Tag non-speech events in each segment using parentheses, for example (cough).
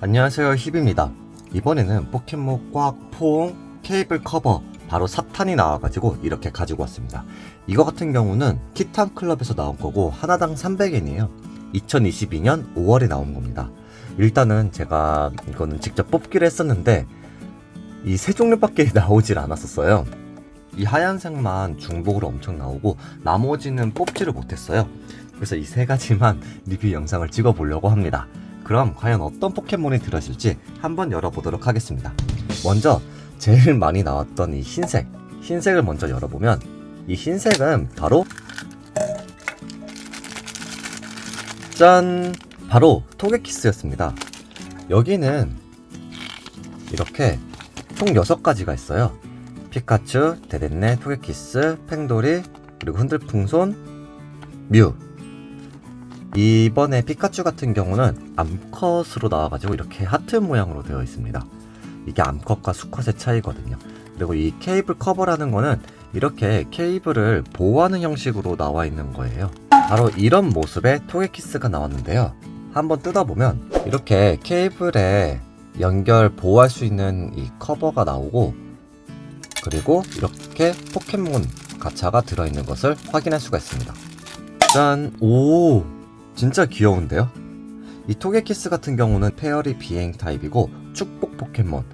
안녕하세요 힙입니다. 이번에는 포켓몬 꽉 포옹 케이블 커버 바로 사탄이 나와가지고 이렇게 가지고 왔습니다. 이거 같은 경우는 키탄 클럽에서 나온 거고 하나당 300엔이에요. 2022년 5월에 나온 겁니다. 일단은 제가 이거는 직접 뽑기를 했었는데 이 세 종류밖에 (laughs) 나오질 않았었어요. 이 하얀색만 중복으로 엄청 나오고 나머지는 뽑지를 못했어요. 그래서 이 세 가지만 (laughs) 리뷰 영상을 찍어 보려고 합니다 그럼 과연 어떤 포켓몬이 들어있을지 한번 열어보도록 하겠습니다. 먼저 제일 많이 나왔던 이 흰색, 흰색을 먼저 열어보면 이 흰색은 바로 짠! 바로 토게키스였습니다. 여기는 이렇게 총 6가지가 있어요. 피카츄, 데덴네, 토게키스, 팽돌이, 그리고 흔들풍손, 뮤. 이번에 피카츄 같은 경우는 암컷으로 나와가지고 이렇게 하트 모양으로 되어 있습니다. 이게 암컷과 수컷의 차이거든요. 그리고 이 케이블 커버라는 거는 이렇게 케이블을 보호하는 형식으로 나와 있는 거예요. 바로 이런 모습의 토게키스가 나왔는데요. 한번 뜯어보면 이렇게 케이블에 연결 보호할 수 있는 이 커버가 나오고 그리고 이렇게 포켓몬 가차가 들어있는 것을 확인할 수가 있습니다. 짠! 오! 진짜 귀여운데요? 이 토게키스 같은 경우는 페어리 비행 타입이고 축복 포켓몬.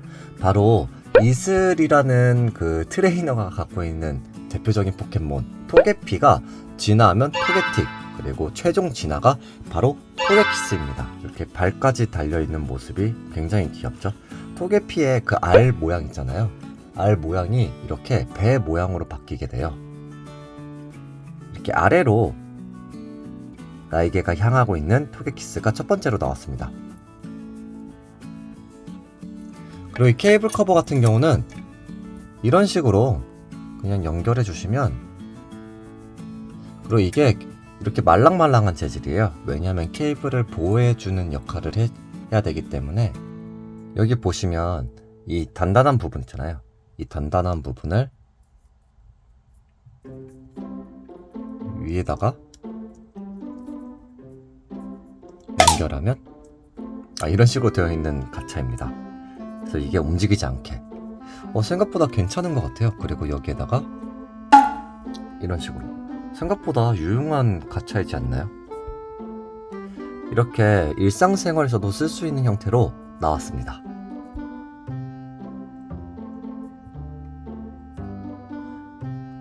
바로 이슬이라는 그 트레이너가 갖고 있는 대표적인 포켓몬. 토게피가 진화하면 토게틱 그리고 최종 진화가 바로 토게키스입니다. 이렇게 발까지 달려있는 모습이 굉장히 귀엽죠? 토게피의 그 알 모양 있잖아요. 알 모양이 이렇게 배 모양으로 바뀌게 돼요. 이렇게 아래로 나에게가 향하고 있는 토게키스가 첫 번째로 나왔습니다. 그리고 이 케이블 커버 같은 경우는 이런 식으로 그냥 연결해 주시면 그리고 이게 이렇게 말랑말랑한 재질이에요. 왜냐하면 케이블을 보호해 주는 역할을 해, 해야 되기 때문에 여기 보시면 이 단단한 부분 있잖아요. 이 단단한 부분을 위에다가 연결하면 아, 이런 식으로 되어 있는 가차입니다. 그래서 이게 움직이지 않게 어, 생각보다 괜찮은 것 같아요. 그리고 여기에다가 이런 식으로 생각보다 유용한 가차이지 않나요? 이렇게 일상생활에서도 쓸 수 있는 형태로 나왔습니다.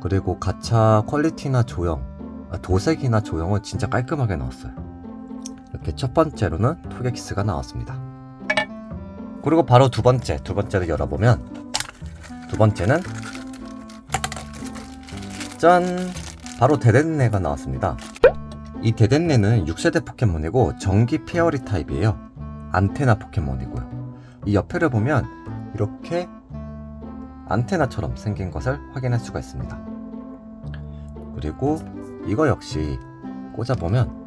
그리고 가차 퀄리티나 조형, 아, 도색이나 조형은 진짜 깔끔하게 나왔어요. 이렇게 첫 번째로는 토게키스가 나왔습니다. 그리고 바로 두 번째, 두 번째를 열어보면 두 번째는 짠! 바로 데덴네가 나왔습니다. 이 데덴네는 6세대 포켓몬이고 전기 페어리 타입이에요. 안테나 포켓몬이고요. 이 옆에를 보면 이렇게 안테나처럼 생긴 것을 확인할 수가 있습니다. 그리고 이거 역시 꽂아보면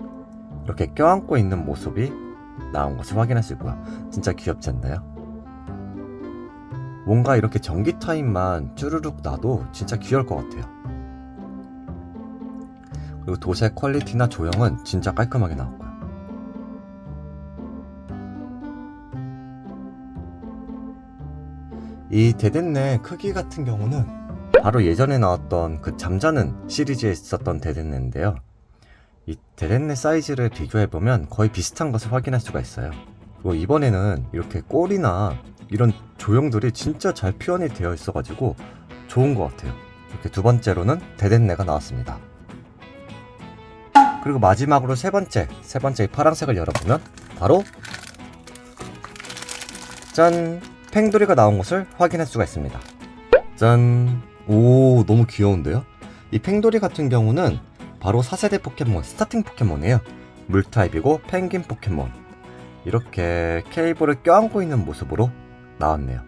이렇게 껴안고 있는 모습이 나온 것을 확인할 수 있고요. 진짜 귀엽지 않나요? 뭔가 이렇게 전기 타입만 쭈르륵 나도 진짜 귀여울 것 같아요. 그리고 도색 퀄리티나 조형은 진짜 깔끔하게 나왔고요. 이 데덴네 크기 같은 경우는 바로 예전에 나왔던 그 잠자는 시리즈에 있었던 데덴네인데요. 이 데렌네 사이즈를 비교해보면 거의 비슷한 것을 확인할 수가 있어요. 그리고 이번에는 이렇게 꼬리나 이런 조형들이 진짜 잘 표현이 되어 있어가지고 좋은 것 같아요. 이렇게 두 번째로는 데덴네가 나왔습니다. 그리고 마지막으로 세 번째, 세 번째 이 파란색을 열어보면 바로 짠! 팽돌이가 나온 것을 확인할 수가 있습니다. 짠! 오, 너무 귀여운데요? 이 팽돌이 같은 경우는 바로 4세대 포켓몬 스타팅 포켓몬이에요. 물 타입이고 펭귄 포켓몬. 이렇게 케이블을 껴안고 있는 모습으로 나왔네요.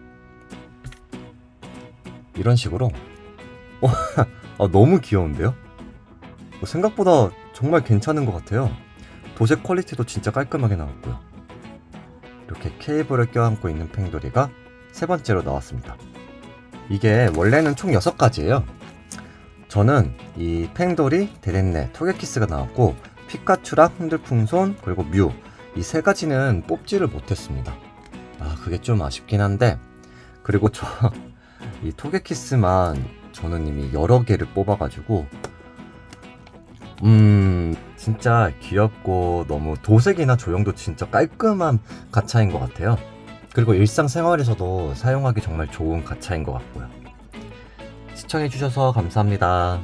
이런 식으로 (laughs) 어, 아, 너무 귀여운데요? 어, 생각보다 정말 괜찮은 것 같아요. 도색 퀄리티도 진짜 깔끔하게 나왔고요. 이렇게 케이블을 껴안고 있는 팽돌이가 세 번째로 나왔습니다. 이게 원래는 총 6가지예요. 저는 이 팽돌이, 데렌네, 토게키스가 나왔고 피카츄랑 흔들풍손 그리고 뮤 이 세 가지는 뽑지를 못했습니다. 아, 그게 좀 아쉽긴 한데, 그리고 저, (laughs) 이 토게키스만 저는 이미 여러 개를 뽑아가지고, 음, 진짜 귀엽고 너무 도색이나 조형도 진짜 깔끔한 가차인 것 같아요. 그리고 일상생활에서도 사용하기 정말 좋은 가차인 것 같고요. 시청해주셔서 감사합니다.